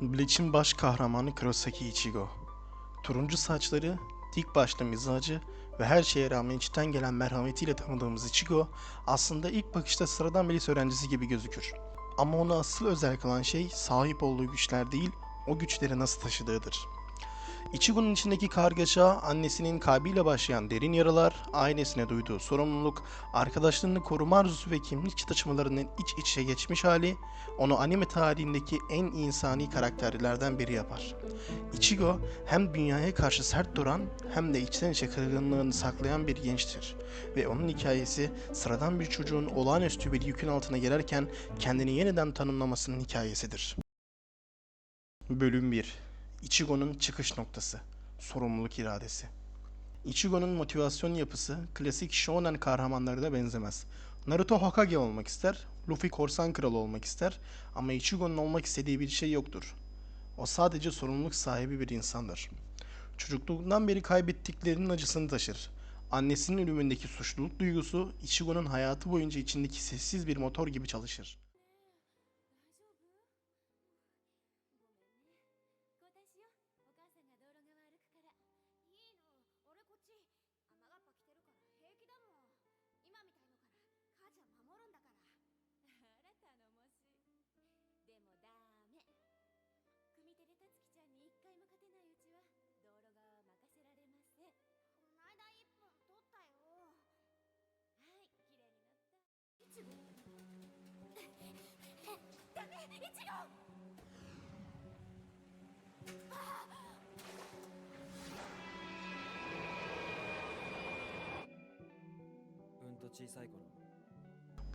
Bleach'in baş kahramanı Kurosaki Ichigo. Turuncu saçları, dik başlı mizacı ve her şeye rağmen içten gelen merhametiyle tanıdığımız Ichigo aslında ilk bakışta sıradan bir lise öğrencisi gibi gözükür. Ama onu asıl özel kılan şey sahip olduğu güçler değil, o güçleri nasıl taşıdığıdır. Ichigo'nun içindeki kargaşa, annesinin kalbiyle başlayan derin yaralar, ailesine duyduğu sorumluluk, arkadaşlarını koruma arzusu ve kimlik çatışmalarının iç içe geçmiş hali, onu anime tarihindeki en insani karakterlerden biri yapar. Ichigo hem dünyaya karşı sert duran hem de içten içe kırgınlığını saklayan bir gençtir. Ve onun hikayesi sıradan bir çocuğun olağanüstü bir yükün altına girerken kendini yeniden tanımlamasının hikayesidir. Bölüm 1 Ichigo'nun çıkış noktası Sorumluluk iradesi Ichigo'nun motivasyon yapısı klasik shonen kahramanlarına benzemez. Naruto Hokage olmak ister, Luffy korsan kralı olmak ister ama Ichigo'nun olmak istediği bir şey yoktur. O sadece sorumluluk sahibi bir insandır. Çocukluğundan beri kaybettiklerinin acısını taşır. Annesinin ölümündeki suçluluk duygusu Ichigo'nun hayatı boyunca içindeki sessiz bir motor gibi çalışır.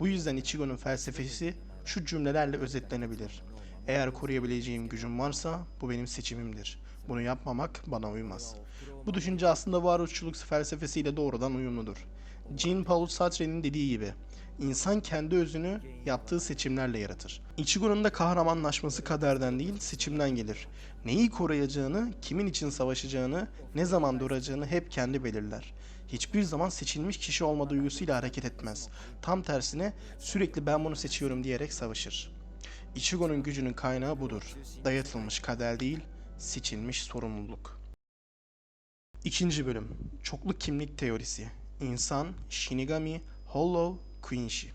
Bu yüzden Ichigo'nun felsefesi şu cümlelerle özetlenebilir. Eğer koruyabileceğim gücüm varsa bu benim seçimimdir. Bunu yapmamak bana uymaz. Bu düşünce aslında varoluşçuluk felsefesiyle doğrudan uyumludur. Jean-Paul Sartre'nin dediği gibi, insan kendi özünü yaptığı seçimlerle yaratır. Ichigo'nun da kahramanlaşması kaderden değil, seçimden gelir. Neyi koruyacağını, kimin için savaşacağını, ne zaman duracağını hep kendi belirler. Hiçbir zaman seçilmiş kişi olma duygusuyla hareket etmez. Tam tersine sürekli ben bunu seçiyorum diyerek savaşır. Ichigo'nun gücünün kaynağı budur. Dayatılmış kader değil, seçilmiş sorumluluk. İkinci bölüm. Çoklu kimlik teorisi. İnsan, Shinigami, Hollow, Quincy.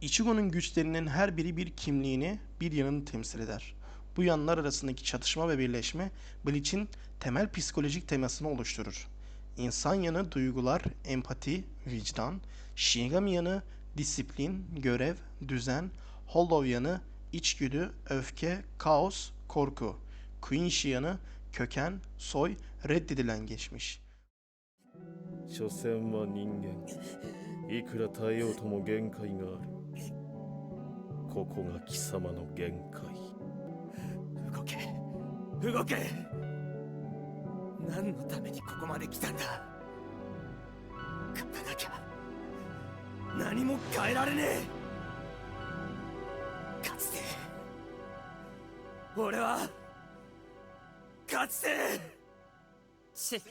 Ichigo'nun güçlerinin her biri bir kimliğini, bir yanını temsil eder. Bu yanlar arasındaki çatışma ve birleşme Bleach'in temel psikolojik temasını oluşturur. İnsan yanı duygular, empati, vicdan, Shinigami yanı disiplin, görev, düzen, Hollow yanı içgüdü, öfke, kaos, korku, Quincy yanı köken, soy, reddedilen geçmiş. 所詮は人間いくら耐えようとも限界があるここが貴様の限界動け動け何のためにここまで来たんだ勝たなきゃ何も変えられねえかつて俺はかつてし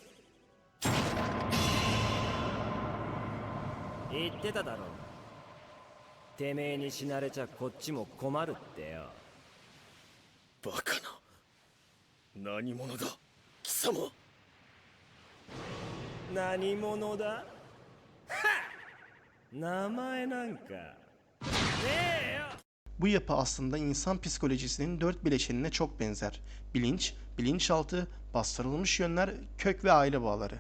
言ってただろてめえに死なれちゃこっちも困るってよ。バカな。何者だ？貴様。何者だ？は名前なんかねえよ Bu yapı aslında insan psikolojisinin dört bileşenine çok benzer. Bilinç, bilinçaltı, bastırılmış yönler, kök ve aile bağları.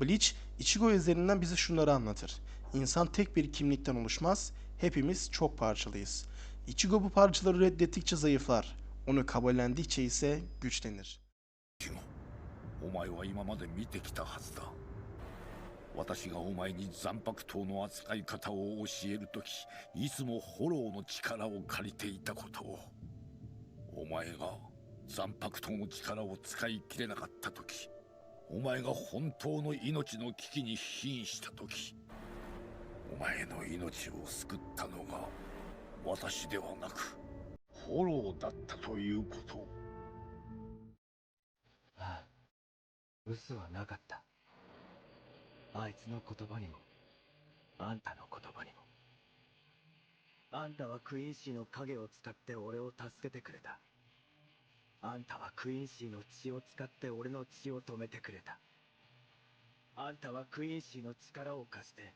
Bleach, Ichigo üzerinden bize şunları anlatır. İnsan tek bir kimlikten oluşmaz, hepimiz çok parçalıyız. Ichigo bu parçaları reddettikçe zayıflar, onu kabullendikçe ise güçlenir. お前は今まで見てきたはずだ 私がお前に残白刀の扱い方を教えるときいつもフォローの力を借りていたことを。お前が残白刀の力を使い切れなかったときお前が本当の命の危機に瀕したときお前の命を救ったのが私ではなくフォローだったということ。を嘘はなかった。あいつの言葉にもあんたの言葉にもあんたはクインシーの影を使って俺を助けてくれたあんたはクインシーの血を使って俺の血を止めてくれた。あんたはクインシーの力を貸して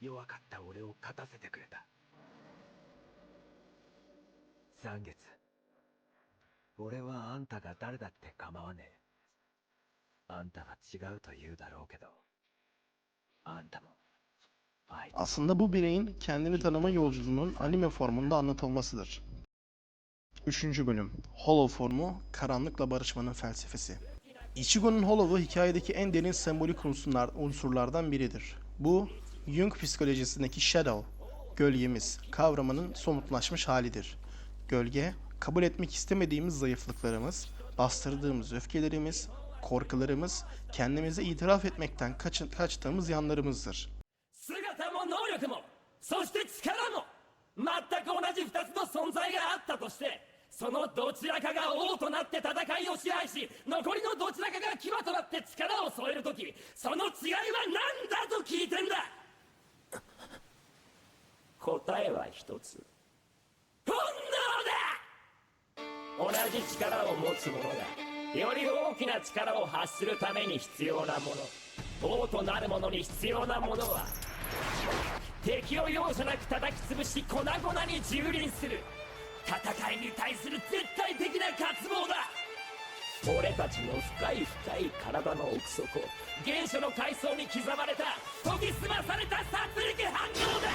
弱かった俺を勝たせてくれた。残月。俺はあんたが誰だって構わねえ。あんたが違うと言うだろうけど、Aslında bu bireyin kendini tanıma yolculuğunun anime formunda anlatılmasıdır. 3. bölüm Hollow formu karanlıkla barışmanın felsefesi. Ichigo'nun Hollow'u hikayedeki en derin sembolik unsurlar, unsurlardan biridir. Bu Jung psikolojisindeki shadow, gölgemiz kavramının somutlaşmış halidir. Gölge, kabul etmek istemediğimiz zayıflıklarımız, bastırdığımız öfkelerimiz, korkularımız, kendimize itiraf etmekten kaçın, kaçtığımız yanlarımızdır. 姿も能力もそして力も全く同じ二つの存在があったとしてそのどちらかが王となって戦いを支配し残りのどちらかが牙となって力を添えるときその違いは何だと聞いてんだ答えは一つ本能だ同じ力を持つ者が より大きな力を発するために必要なもの。王となる者に必要なものは敵を容赦なく叩き潰し粉々に蹂躙する。戦いに対する絶対的な渇望だ。俺たちの深い深い体の奥底原初の階層に刻まれた研ぎ澄まされた殺戮反応だ。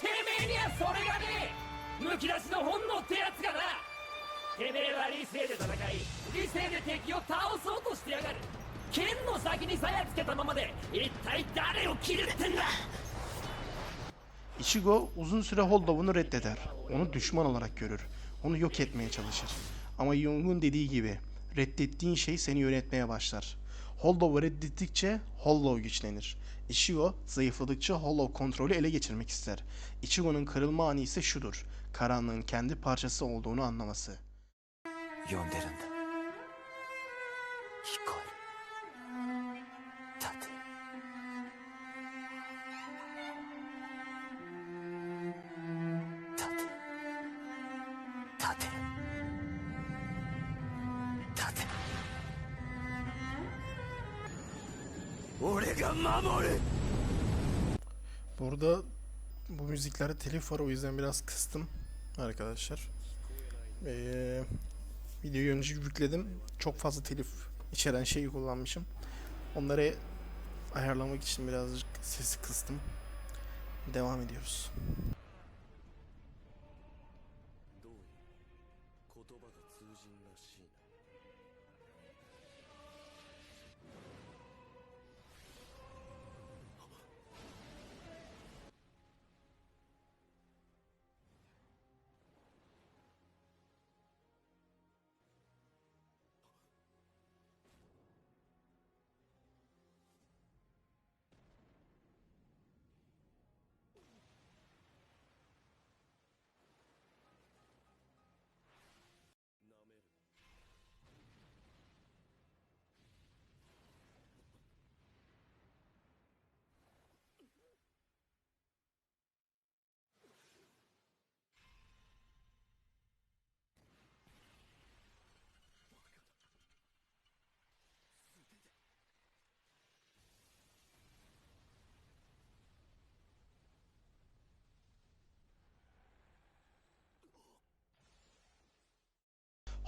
てめえにはそれがねえ。むき出しの本能ってやつがな。てめえは理性で戦い理性で敵を倒そうとしてやがる剣の先にさやつけたままで一体誰を切るってんだ Ichigo uzun süre Hollow'unu reddeder. Onu düşman olarak görür. Onu yok etmeye çalışır. Ama Jung'un dediği gibi reddettiğin şey seni yönetmeye başlar. Hollow'u reddettikçe Hollow güçlenir. Ichigo zayıfladıkça Hollow kontrolü ele geçirmek ister. Ichigo'nun kırılma anı ise şudur. Karanlığın kendi parçası olduğunu anlaması. 呼んでるんだ聞こえる立て立て立て立て俺が守る Burada bu müziklerde telif var o yüzden biraz kıstım arkadaşlar. Ee, videoyu önce yükledim. Çok fazla telif içeren şeyi kullanmışım. Onları ayarlamak için birazcık sesi kıstım. Devam ediyoruz.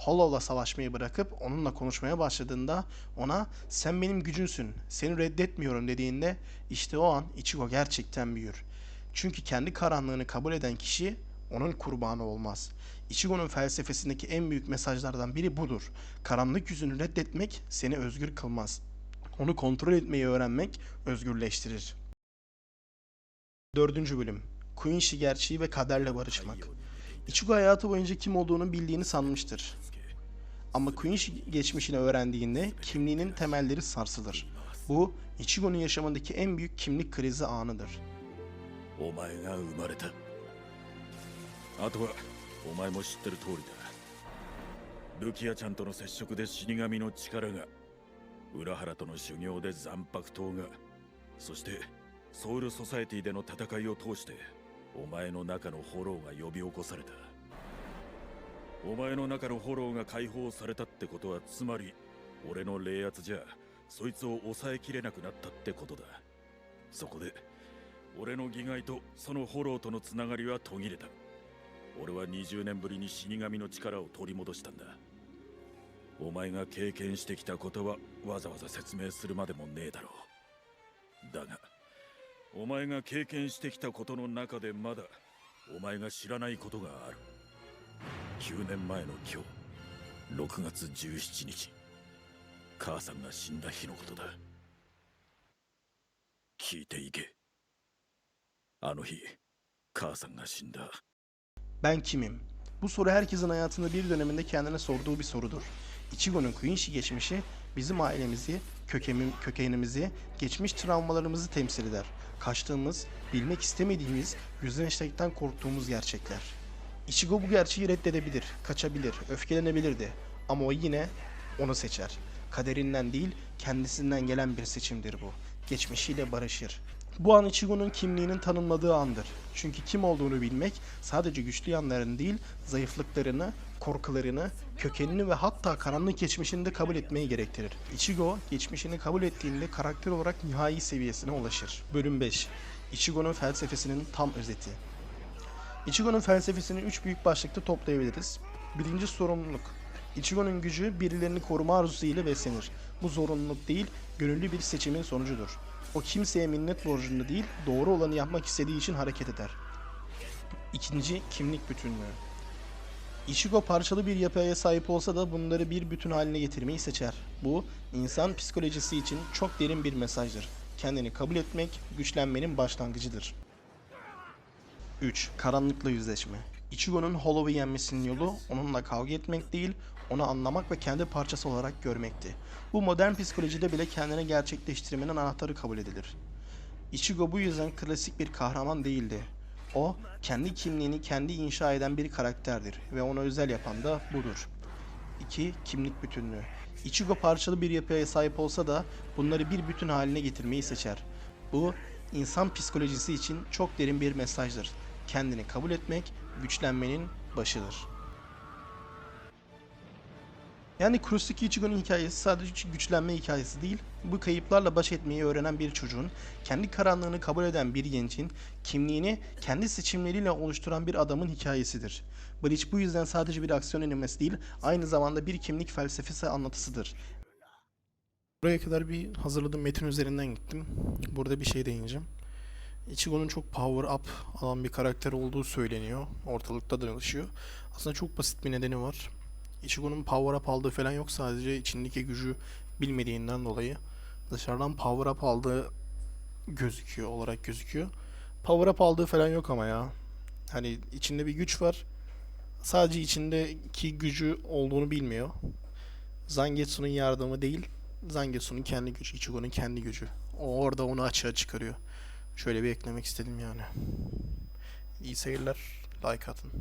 Hollow'la savaşmayı bırakıp onunla konuşmaya başladığında ona sen benim gücünsün, seni reddetmiyorum dediğinde işte o an Ichigo gerçekten büyür. Çünkü kendi karanlığını kabul eden kişi onun kurbanı olmaz. Ichigo'nun felsefesindeki en büyük mesajlardan biri budur. Karanlık yüzünü reddetmek seni özgür kılmaz. Onu kontrol etmeyi öğrenmek özgürleştirir. Dördüncü bölüm. Quincy gerçeği ve kaderle barışmak. Ichigo hayatı boyunca kim olduğunu bildiğini sanmıştır. Ama Quincy geçmişini öğrendiğinde kimliğinin temelleri sarsılır. Bu, Ichigo'nun yaşamındaki en büyük kimlik krizi anıdır. お前が生まれたあとはお前も知ってる通りだルキアちゃんとの接触で死神の力が浦原との修行で残白刀がそしてソウルソサエティでの戦いを通してお前の中のホローが呼び起こされた お前の中のフォローが解放されたってことはつまり俺の冷圧じゃそいつを抑えきれなくなったってことだ。そこで俺の義骸とそのフォローとのつながりは途切れた。俺は20年ぶりに死神の力を取り戻したんだ。お前が経験してきたことはわざわざ説明するまでもねえだろう。だがお前が経験してきたことの中でまだお前が知らないことがある。9年前の今日6月17日母さんが死んだ日のことだ聞いていけあの日母さんが死んだ Ben kimim? Bu soru herkesin hayatında bir döneminde kendine sorduğu bir sorudur. Ichigo'nun Quincy geçmişi bizim ailemizi, kökemi, kökenimizi, geçmiş travmalarımızı temsil eder. Kaçtığımız, bilmek istemediğimiz, yüzleşmekten korktuğumuz gerçekler. Ichigo bu gerçeği reddedebilir, kaçabilir, öfkelenebilir de ama o yine onu seçer. Kaderinden değil, kendisinden gelen bir seçimdir bu. Geçmişiyle barışır. Bu an Ichigo'nun kimliğinin tanımladığı andır. Çünkü kim olduğunu bilmek sadece güçlü yanlarını değil, zayıflıklarını, korkularını, kökenini ve hatta karanlık geçmişini de kabul etmeyi gerektirir. Ichigo, geçmişini kabul ettiğinde karakter olarak nihai seviyesine ulaşır. Bölüm 5 Ichigo'nun felsefesinin tam özeti. Ichigo'nun felsefesini üç büyük başlıkta toplayabiliriz. Birinci sorumluluk. Ichigo'nun gücü birilerini koruma arzusu ile beslenir. Bu zorunluluk değil, gönüllü bir seçimin sonucudur. O kimseye minnet borcunda değil, doğru olanı yapmak istediği için hareket eder. İkinci, kimlik bütünlüğü. Ichigo parçalı bir yapıya sahip olsa da bunları bir bütün haline getirmeyi seçer. Bu, insan psikolojisi için çok derin bir mesajdır. Kendini kabul etmek, güçlenmenin başlangıcıdır. 3. Karanlıkla yüzleşme. Ichigo'nun Hollow'u yenmesinin yolu onunla kavga etmek değil, onu anlamak ve kendi parçası olarak görmekti. Bu modern psikolojide bile kendini gerçekleştirmenin anahtarı kabul edilir. Ichigo bu yüzden klasik bir kahraman değildi. O, kendi kimliğini kendi inşa eden bir karakterdir ve onu özel yapan da budur. 2. Kimlik bütünlüğü. Ichigo parçalı bir yapıya sahip olsa da bunları bir bütün haline getirmeyi seçer. Bu, insan psikolojisi için çok derin bir mesajdır. Kendini kabul etmek, güçlenmenin başıdır. Yani Kurosuke Ichigo'nun hikayesi sadece güçlenme hikayesi değil, bu kayıplarla baş etmeyi öğrenen bir çocuğun, kendi karanlığını kabul eden bir gencin, kimliğini kendi seçimleriyle oluşturan bir adamın hikayesidir. Bleach bu yüzden sadece bir aksiyon animesi değil, aynı zamanda bir kimlik felsefesi anlatısıdır. Buraya kadar bir hazırladığım metin üzerinden gittim. Burada bir şey değineceğim. Ichigo'nun çok power up alan bir karakter olduğu söyleniyor. Ortalıkta dolaşıyor. Aslında çok basit bir nedeni var. Ichigo'nun power up aldığı falan yok sadece içindeki gücü bilmediğinden dolayı dışarıdan power up aldığı gözüküyor olarak gözüküyor. Power up aldığı falan yok ama ya. Hani içinde bir güç var. Sadece içindeki gücü olduğunu bilmiyor. Zangetsu'nun yardımı değil, Zangetsu'nun kendi gücü, Ichigo'nun kendi gücü. O orada onu açığa çıkarıyor. Şöyle bir eklemek istedim yani. İyi seyirler, like atın.